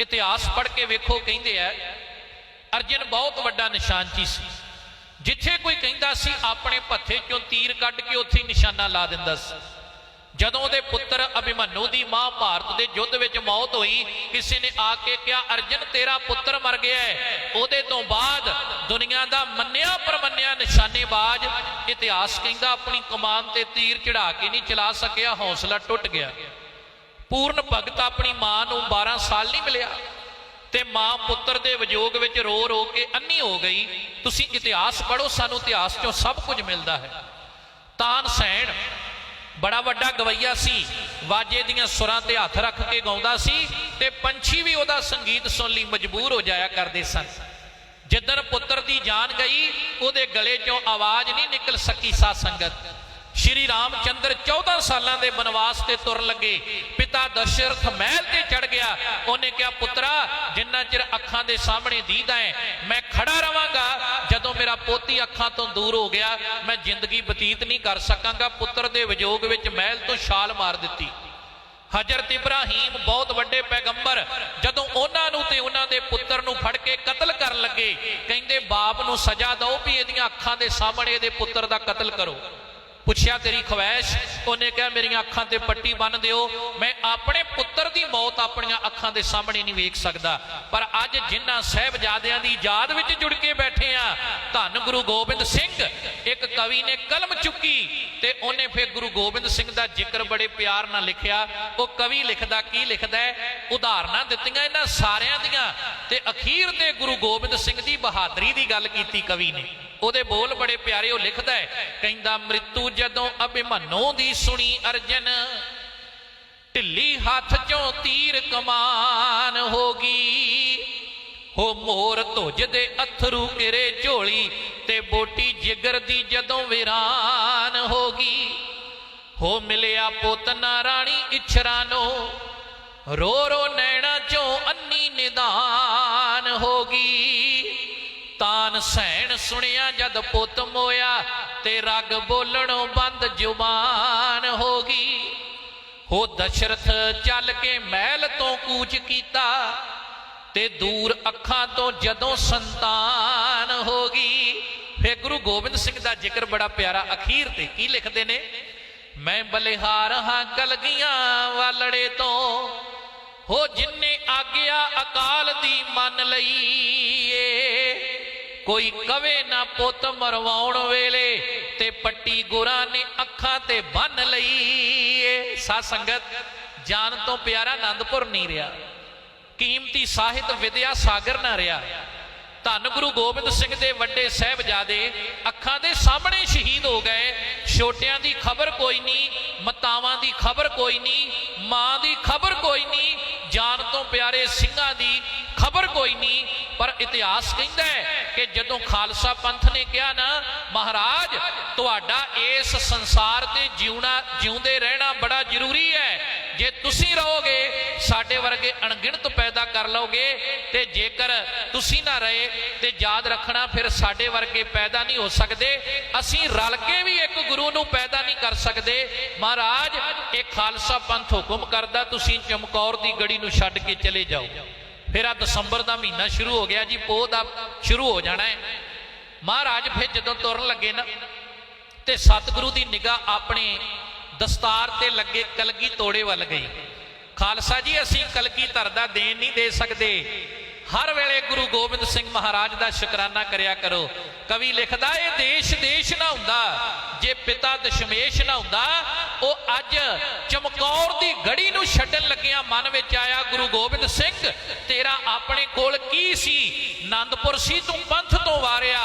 ਇਤਿਹਾਸ ਪੜ੍ਹ ਕੇ ਵੇਖੋ, ਕਹਿੰਦੇ ਆ, ਅਰਜਨ ਬਹੁਤ ਵੱਡਾ ਨਿਸ਼ਾਨਚੀ ਸੀ। ਜਿੱਥੇ ਕੋਈ ਕਹਿੰਦਾ ਸੀ, ਆਪਣੇ ਭੱਥੇ ਚੋਂ ਤੀਰ ਕੱਢ ਕੇ ਉੱਥੇ ਹੀ ਨਿਸ਼ਾਨਾ ਲਾ ਦਿੰਦਾ ਸੀ। ਜਦੋਂ ਉਹਦੇ ਪੁੱਤਰ ਅਭਿਮਨੂ ਦੀ ਮਾਂ ਭਾਰਤ ਦੇ ਯੁੱਧ ਵਿੱਚ ਮੌਤ ਹੋਈ, ਕਿਸੇ ਨੇ ਆ ਕੇ ਕਿਹਾ, ਅਰਜਨ, ਤੇਰਾ ਪੁੱਤਰ ਮਰ ਗਿਆ ਹੈ। ਉਹਦੇ ਤੋਂ ਬਾਅਦ ਦੁਨੀਆ ਦਾ ਮੰਨਿਆ ਪਰਮੰਨਿਆ ਨਿਸ਼ਾਨੇਬਾਜ਼ ਇਤਿਹਾਸ ਕਹਿੰਦਾ, ਆਪਣੀ ਕਮਾਨ ਤੇ ਤੀਰ ਚੜਾ ਕੇ ਨਹੀਂ ਚਲਾ ਸਕਿਆ, ਹੌਸਲਾ ਟੁੱਟ ਗਿਆ। ਪੂਰਨ ਭਗਤ ਆਪਣੀ ਮਾਂ ਨੂੰ 12 ਸਾਲ ਨਹੀਂ ਮਿਲਿਆ ਤੇ ਮਾਂ ਪੁੱਤਰ ਦੇ ਵਿਜੋਗ ਵਿੱਚ ਰੋ ਰੋ ਕੇ ਅੰਨੀ ਹੋ ਗਈ। ਤੁਸੀਂ ਇਤਿਹਾਸ ਪੜ੍ਹੋ, ਸਾਨੂੰ ਇਤਿਹਾਸ ਚੋਂ ਸਭ ਕੁਝ ਮਿਲਦਾ ਹੈ। ਤਾਨ ਸੈਣ ਬੜਾ ਵੱਡਾ ਗਵਈਆ ਸੀ। ਵਾਜੇ ਦੀਆਂ ਸੁਰਾਂ ਤੇ ਹੱਥ ਰੱਖ ਕੇ ਗਾਉਂਦਾ ਸੀ ਤੇ ਪੰਛੀ ਵੀ ਉਹਦਾ ਸੰਗੀਤ ਸੁਣ ਲਈ ਮਜਬੂਰ ਹੋ ਜਾਇਆ ਕਰਦੇ ਸਨ। ਜਿੱਦਣ ਪੁੱਤਰ ਦੀ ਜਾਨ ਗਈ, ਉਹਦੇ ਗਲੇ 'ਚੋਂ ਆਵਾਜ਼ ਨਹੀਂ ਨਿਕਲ ਸਕੀ ਸਾ ਸੰਗਤ। ਸ਼੍ਰੀ ਰਾਮਚੰਦਰ 14 ਸਾਲਾਂ ਦੇ ਬਨਵਾਸ ਤੇ ਤੁਰ ਲੱਗੇ। ਪਿਤਾ ਦਸ਼ਰਥ ਮਹਿਲ ਤੇ ਚੜ ਗਿਆ। ਉਹਨੇ ਕਿਹਾ, ਪੁੱਤਰਾ, ਜਿੰਨਾ ਚਿਰ ਅੱਖਾਂ ਦੇ ਸਾਹਮਣੇ ਦੀਦਾ ਹੈ, ਮੈਂ ਖੜਾ ਰਵਾਂਗਾ। ਜਦੋਂ ਮੇਰਾ ਪੋਤੀ ਅੱਖਾਂ ਤੋਂ ਦੂਰ ਹੋ ਗਿਆ, ਮੈਂ ਜ਼ਿੰਦਗੀ ਬਤੀਤ ਨਹੀਂ ਕਰ ਸਕਾਂਗਾ। ਪੁੱਤਰ ਦੇ ਵਿਜੋਗ ਵਿੱਚ ਮਹਿਲ ਤੋਂ ਛਾਲ ਮਾਰ ਦਿੱਤੀ। ਹਜ਼ਰਤ ਇਬਰਾਹੀਮ ਬਹੁਤ ਵੱਡੇ ਪੈਗੰਬਰ, ਜਦੋਂ ਉਹਨਾਂ ਨੂੰ ਤੇ ਉਹਨਾਂ ਦੇ ਪੁੱਤਰ ਨੂੰ ਫੜ ਕੇ ਕਤਲ ਕਰਨ ਲੱਗੇ, ਕਹਿੰਦੇ, ਬਾਪ ਨੂੰ ਸਜ਼ਾ ਦਿਓ ਵੀ ਇਹਦੀਆਂ ਅੱਖਾਂ ਦੇ ਸਾਹਮਣੇ ਇਹਦੇ ਪੁੱਤਰ ਦਾ ਕਤਲ ਕਰੋ। ਪੁੱਛਿਆ, ਤੇਰੀ ਖਵਾਇਸ਼ ਉਹਨੇ ਕਿਹਾ, ਮੇਰੀਆਂ ਅੱਖਾਂ ਤੇ ਪੱਟੀ ਬੰਨ ਦਿਓ। ਮੈਂ ਆਪਣੇ ਪੁੱਤਰ ਦੀ ਮੌਤ ਆਪਣੀਆਂ ਅੱਖਾਂ ਦੇ ਸਾਹਮਣੇ ਨਹੀਂ ਵੇਖ ਸਕਦਾ। ਪਰ ਅੱਜ ਜਿਨ੍ਹਾਂ ਸਹਿਬਜ਼ਾਦਿਆਂ ਦੀ ਯਾਦ ਵਿੱਚ ਜੁੜ ਕੇ ਬੈਠੇ ਆ, ਧੰਨ ਗੁਰੂ ਗੋਬਿੰਦ ਸਿੰਘ। ਇੱਕ ਕਵੀ ਨੇ ਕਲਮ ਚੁੱਕੀ ਤੇ ਉਹਨੇ ਫਿਰ ਗੁਰੂ ਗੋਬਿੰਦ ਸਿੰਘ ਦਾ ਜ਼ਿਕਰ ਬੜੇ ਪਿਆਰ ਨਾਲ ਲਿਖਿਆ। ਉਹ ਕਵੀ ਲਿਖਦਾ ਕੀ ਲਿਖਦਾ ਉਦਾਹਰਨਾਂ ਦਿੱਤੀਆਂ ਇਹਨਾਂ ਸਾਰਿਆਂ ਦੀਆਂ ਤੇ ਅਖੀਰ ਤੇ ਗੁਰੂ ਗੋਬਿੰਦ ਸਿੰਘ ਦੀ ਬਹਾਦਰੀ ਦੀ ਗੱਲ ਕੀਤੀ ਕਵੀ ਨੇ। ਉਹਦੇ ਬੋਲ ਬੜੇ ਪਿਆਰੇ, ਉਹ ਲਿਖਦਾ ਹੈ, ਕਹਿੰਦਾ, ਮ੍ਰਿਤੂ ਜਦੋਂ ਅਭਿਮਨੂ ਦੀ ਸੁਣੀ ਅਰਜਨ, ਢਿੱਲੀ ਹੱਥ ਚੋਂ ਤੀਰ ਕਮਾਨ ਹੋ ਗਈ। ਹੋ ਮੋਰ ਧੁਜ ਦੇ ਅਥਰੂ ਕਿਰੇ ਝੋਲੀ ਤੇ ਬੋਟੀ ਜਿਗਰ ਦੀ ਜਦੋਂ ਵਿਰਾਨ ਹੋ ਗਈ। ਹੋ ਮਿਲਿਆ ਪੁੱਤ ਨਾ ਰਾਣੀ ਇਛਰਾ ਨੂੰ ਰੋ ਰੋ ਨੈਣਾ ਤਾਨ ਸੈਣ ਸੁਣਿਆ ਜਦ ਪੁੱਤ ਮੋਇਆ ਤੇ ਰਗ ਬੋਲਣੋਂ ਬੰਦ ਜ਼ੁਬਾਨ ਹੋ ਗਈ। ਹੋ ਦਸ਼ਰਥ ਚੱਲ ਕੇ ਮਹਿਲ ਤੋਂ ਕੂਚ ਕੀਤਾ ਤੇ ਦੂਰ ਅੱਖਾਂ ਤੋਂ ਜਦੋਂ ਸੰਤਾਨ ਹੋ ਗਈ। ਫੇ ਗੁਰੂ ਗੋਬਿੰਦ ਸਿੰਘ ਦਾ ਜ਼ਿਕਰ ਬੜਾ ਪਿਆਰਾ ਅਖੀਰ ਤੇ ਕੀ ਲਿਖਦੇ ਨੇ? ਮੈਂ ਬਲਿਹਾਰ ਹਾਂ ਕਲਗੀਆਂ ਵਾਲੜੇ ਤੋਂ, ਹੋ ਜਿੰਨੇ ਆਗਿਆ ਅਕਾਲ ਦੀ ਮੰਨ ਲਈ। ਕੋਈ ਕਵੇ ਨਾ ਪੁੱਤ ਮਰਵਾਉਣ ਵੇਲੇ ਤੇ ਪੱਟੀ ਗੁਰਾਂ ਨੇ ਅੱਖਾਂ ਤੇ ਬੰਨ ਲਈ ਏ ਸਾ ਸੰਗਤ ਜਾਨ ਤੋਂ ਪਿਆਰਾ ਆਨੰਦਪੁਰ ਨਹੀਂ ਰਿਹਾ। ਕੀਮਤੀ ਸਾਹਿਤ ਵਿਦਿਆ ਸਾਗਰ ਨਾ ਰਿਹਾ। ਧੰਨ ਗੁਰੂ ਗੋਬਿੰਦ ਸਿੰਘ ਦੇ ਵੱਡੇ ਸਹਿਬਜ਼ਾਦੇ ਅੱਖਾਂ ਦੇ ਸਾਹਮਣੇ ਸ਼ਹੀਦ ਹੋ ਗਏ। ਛੋਟਿਆਂ ਦੀ ਖਬਰ ਕੋਈ ਨਹੀਂ, ਮਤਾਵਾਂ ਦੀ ਖਬਰ ਕੋਈ ਨਹੀਂ, ਮਾਂ ਦੀ ਖਬਰ ਕੋਈ ਨਹੀਂ। ਜਾਨ ਤੋਂ ਪਿਆਰੇ ਸਿੰਘਾਂ ਦੀ ਖਬਰ ਕੋਈ ਨਹੀਂ ਪਰ ਇਤਿਹਾਸ ਕਹਿੰਦਾ ਹੈ ਕਿ ਜਦੋਂ ਖਾਲਸਾ ਪੰਥ ਨੇ ਕਿਹਾ ਨਾ, ਮਹਾਰਾਜ, ਤੁਹਾਡਾ ਇਸ ਸੰਸਾਰ ਤੇ ਜਿਉਣਾ, ਜਿਉਂਦੇ ਰਹਿਣਾ ਬੜਾ ਜ਼ਰੂਰੀ ਹੈ। ਜੇ ਤੁਸੀਂ ਰਹੋਗੇ, ਸਾਡੇ ਵਰਗੇ ਅਣਗਿਣਤ ਪੈਦਾ ਕਰ ਲਓਗੇ, ਤੇ ਜੇਕਰ ਤੁਸੀਂ ਨਾ ਰਹੇ, ਤੇ ਯਾਦ ਰੱਖਣਾ, ਫਿਰ ਸਾਡੇ ਵਰਗੇ ਪੈਦਾ ਨਹੀਂ ਹੋ ਸਕਦੇ। ਅਸੀਂ ਰਲ ਕੇ ਵੀ ਇੱਕ ਗੁਰੂ ਨੂੰ ਪੈਦਾ ਨਹੀਂ ਕਰ ਸਕਦੇ। ਮਹਾਰਾਜ, ਇਹ ਖਾਲਸਾ ਪੰਥ ਹੁਕਮ ਕਰਦਾ, ਤੁਸੀਂ ਚਮਕੌਰ ਦੀ ਗੜੀ ਨੂੰ ਛੱਡ ਕੇ ਚਲੇ ਜਾਓ। ਫਿਰ ਆ ਦਸੰਬਰ ਦਾ ਮਹੀਨਾ ਸ਼ੁਰੂ ਹੋ ਗਿਆ ਜੀ, ਪੋਹ ਦਾ ਸ਼ੁਰੂ ਹੋ ਜਾਣਾ ਹੈ। ਮਹਾਰਾਜ ਫਿਰ ਜਦੋਂ ਤੁਰਨ ਲੱਗੇ ਨਾ, ਤੇ ਸਤਿਗੁਰੂ ਦੀ ਨਿਗਾਹ ਆਪਣੇ ਦਸਤਾਰ ਤੇ ਲੱਗੇ, ਕਲਗੀ ਤੋੜੇ ਵੱਲ ਗਈ। ਖਾਲਸਾ ਜੀ, ਅਸੀਂ ਕਲਗੀ ਧਰਦਾ ਦੇਣ ਨਹੀਂ ਦੇ ਸਕਦੇ। ਹਰ ਵੇਲੇ ਗੁਰੂ ਗੋਬਿੰਦ ਸਿੰਘ ਮਹਾਰਾਜ ਦਾ ਸ਼ੁਕਰਾਨਾ ਕਰਿਆ ਕਰੋ। ਕਵੀ ਲਿਖਦਾ, ਇਹ ਦੇਸ਼ ਦੇਸ਼ ਨਾ ਹੁੰਦਾ, ਜੇ ਪਿਤਾ ਦਸ਼ਮੇਸ਼ ਨਾ ਹੁੰਦਾ ਉਹ ਅੱਜ ਚਮਕੌਰ ਦੀ ਗੜੀ ਨੂੰ ਛੱਡਣ ਲੱਗਿਆ ਮਨ ਵਿੱਚ ਆਇਆ ਗੁਰੂ ਗੋਬਿੰਦ ਸਿੰਘ, ਤੇਰਾ ਆਪਣੇ ਕੋਲ ਕੀ ਸੀ? ਆਨੰਦਪੁਰ ਸੀ ਤੂੰ ਪੰਥ ਤੋਂ ਵਾਰਿਆ,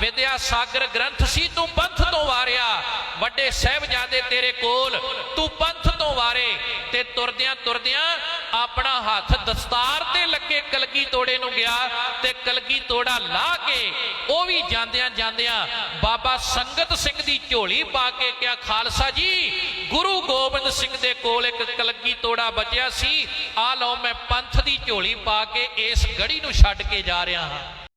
ਵਿਦਿਆ ਸਾਗਰ ਗ੍ਰੰਥ ਸੀ ਤੂੰ ਪੰਥ ਤੋਂ ਵਾਰਿਆ, ਵੱਡੇ ਸਹਿਬਜ਼ਾਦੇ ਤੇਰੇ ਕੋਲ, ਤੂੰ ਪੰਥ ਤੋਂ ਵਾਰੇ ਤੇ ਤੁਰਦਿਆਂ ਤੁਰਦਿਆਂ ਆਪਣਾ ਹੱਥ ਦਸਤਾਰ ਤੇ ਲੱਗੇ ਕਲਗੀ ਤੋੜੇ ਨੂੰ ਗਿਆ ਤੇ ਕਲਗੀ ਤੋੜਾ ਲਾ ਕੇ ਉਹ ਵੀ ਜਾਂਦਿਆਂ ਜਾਂਦਿਆਂ ਬਾਬਾ ਸੰਗਤ ਸਿੰਘ ਦੀ ਝੋਲੀ ਪਾ ਕੇ ਕਿਹਾ, ਖਾਲਸਾ ਜੀ ਗੁਰੂ ਗੋਬਿੰਦ ਸਿੰਘ ਦੇ ਕੋਲ ਇੱਕ ਕਲਗੀ ਤੋੜਾ ਬਚਿਆ ਸੀ। ਆ ਲਓ ਮੈਂ ਪੰਥ ਦੀ ਝੋਲੀ ਪਾ ਕੇ ਇਸ ਗੜੀ ਨੂੰ ਛੱਡ ਕੇ ਜਾ ਰਿਹਾ ਹਾਂ।